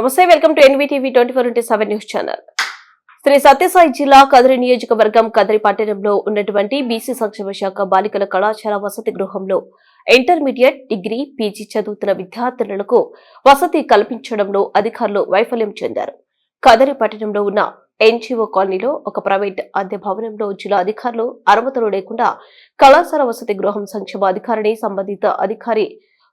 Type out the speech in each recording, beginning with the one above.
నమస్తే welcome to NVTV twenty four into seven news channel. Shri Sathya Sai జిల్లా కదిరి నియోజకవర్గం కదిరి పట్టణంలో ఉన్నటువంటి బీసీ సంక్షేమ శాఖ బాలికల కళాశాల వసతి గృహంలో ఇంటర్మీడియట్ డిగ్రీ పీజీ చదువుతున్న విద్యార్థులకు వసతి కల్పించడంలో అధికారులు వైఫల్యం చెందారు. కదిరి పట్టణంలో ఉన్న ఎన్జీఓ కాలనీలో ఒక ప్రైవేట్ అద్దె భవనంలో జిల్లా అధికారులు అనుమతులు లేకుండా కళాశాల వసతి గృహం సంక్షేమ అధికారిని సంబంధిత అధికారి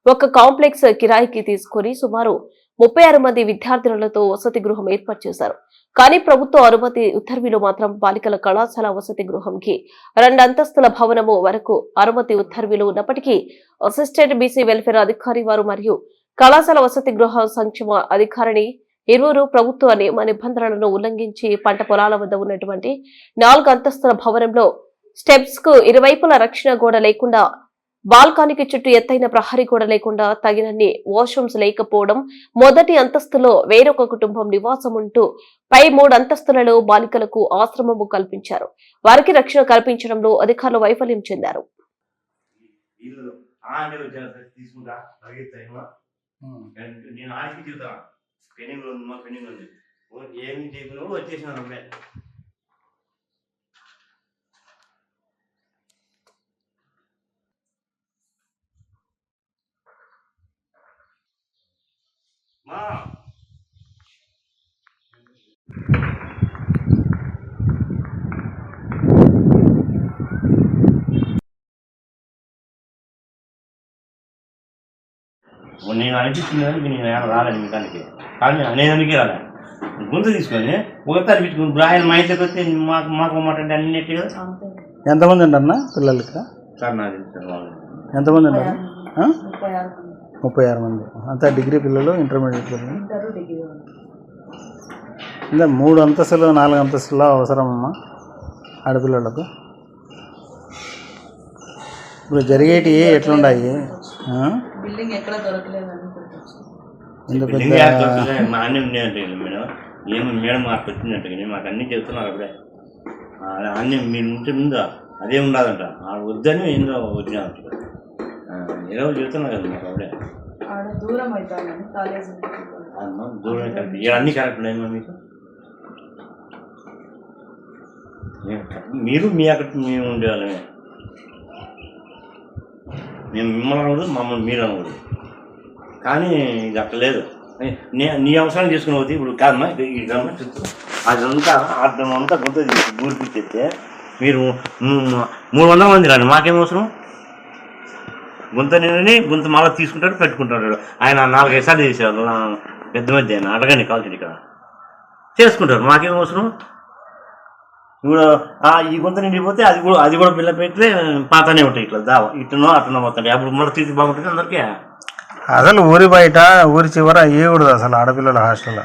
ఒక కాంప్లెక్స్ కిరాయికి తీసుకుని సుమారు ముప్పై ఆరు మంది విద్యార్థినులతో వసతి గృహం ఏర్పాటు చేశారు. కానీ ప్రభుత్వ అనుమతి ఉత్తర్వులు మాత్రం బాలికల కళాశాల వసతి గృహంకి రెండు అంతస్తుల భవనము వరకు అనుమతి ఉత్తర్వులు ఉన్నప్పటికీ అసిస్టెంట్ బీసీ వెల్ఫేర్ అధికారి వారు మరియు కళాశాల వసతి గృహ సంక్షేమ అధికారిని ఇరువురు ప్రభుత్వ నియమ నిబంధనలను ఉల్లంఘించి పంట పొలాల వద్ద ఉన్నటువంటి నాలుగు అంతస్తుల భవనంలో స్టెప్స్కు ఇరువైపుల రక్షణ గోడ లేకుండా బాల్కానికి చుట్టూ ఎత్తైన ప్రహరీ గోడ లేకుండా తగినన్ని వాష్రూమ్స్ లేకపోవడం మొదటి అంతస్తులో వేరొక కుటుంబం నివాసం ఉంటూ పై మూడు అంతస్తులలో బాలికలకు ఆశ్రమము కల్పించారు. వారికి రక్షణ కల్పించడంలో అధికారులు వైఫల్యం చెందారు. నేను నేను అనిపించింది నేను ఏమైనా రాలేదు మీ దానికి. కానీ నేను అందుకే రాలే. గొంతు తీసుకొని ఒక తరిపించుకుని ఇప్పుడు ఆయన మా ఇంట్లోకి వస్తే మాకు మాకు మాట అంటే అన్నిటి ఎంతమంది ఉంటారన్న పిల్లలకి? సార్ నాది. ఎంతమంది ఆ? ముప్పై ఆరు మంది. అంతా డిగ్రీ పిల్లలు ఇంటర్మీడియట్ పిల్లలు? ఇంకా మూడు అంతస్తులు నాలుగు అంతస్తులు అవసరమమ్మా ఆడపిల్లలకు. ఇప్పుడు జరిగేటి ఎట్లున్నాయి ఆ? బిల్డింగ్ ఎక్కడ దొరకలేదని చెప్పొచ్చు. ఇంత బిల్డింగ్ పెద్ద యాక్ట్ వస్తుంది. మా అన్నీ ఉన్నాయంటే మేడం. ఏమో మేడం మాకు వచ్చిందంట కానీ మాకు అన్నీ చెప్తున్నారు అప్పుడే ఆ, అన్నీ మీరు ఉంటే ముందు అదే ఉండదంట ఆ వద్దని ఏందో చెప్తున్నారు కదా మాకు అప్పుడే ఆడ దూరం కాలేజ్ అమ్మా, దూరం కరెక్ట్. ఇక్కడ అన్నీ కరెక్ట్ ఉన్నాయమ్మా మీకు ఏం కరెక్ట్. మీరు మీ అక్కడ మేము ఉండేవాళ్ళమే మేము మిమ్మల్ని అనకూడదు మమ్మల్ని మీరు అనకూడదు. కానీ ఇది అక్కడ లేదు. నీ నీ అవసరం తీసుకుని పోతే ఇప్పుడు కాదమ్మా ఇది ఇదమ్మా చెప్తా. అదంతా అర్థం అంతా గుంత చెప్తే మీరు మూడు వందల మంది రండి మాకేం అవసరం? గుంత నిండి గుంత మళ్ళీ తీసుకుంటాడు పెట్టుకుంటాడు. ఆయన నాలుగైదు సార్లు చేసేవాళ్ళు పెద్ద మధ్య ఆయన అడగండి కాల్చండి ఇక్కడ. చేసుకుంటారు మాకేం అవసరం? ఇప్పుడు ఆ ఈ గుంత నిండిపోతే అది కూడా అది కూడా పిల్ల పెట్టి పాతనే ఉంటాయి ఇట్లా దావ. ఇటునో అట్టనో పోతాయి. అప్పుడు మళ్ళీ తీసి బాగుంటుంది అందరికీ. అసలు ఊరి బయట ఊరి చివర వేయకూడదు అసలు ఆడపిల్లల హాస్టల్లో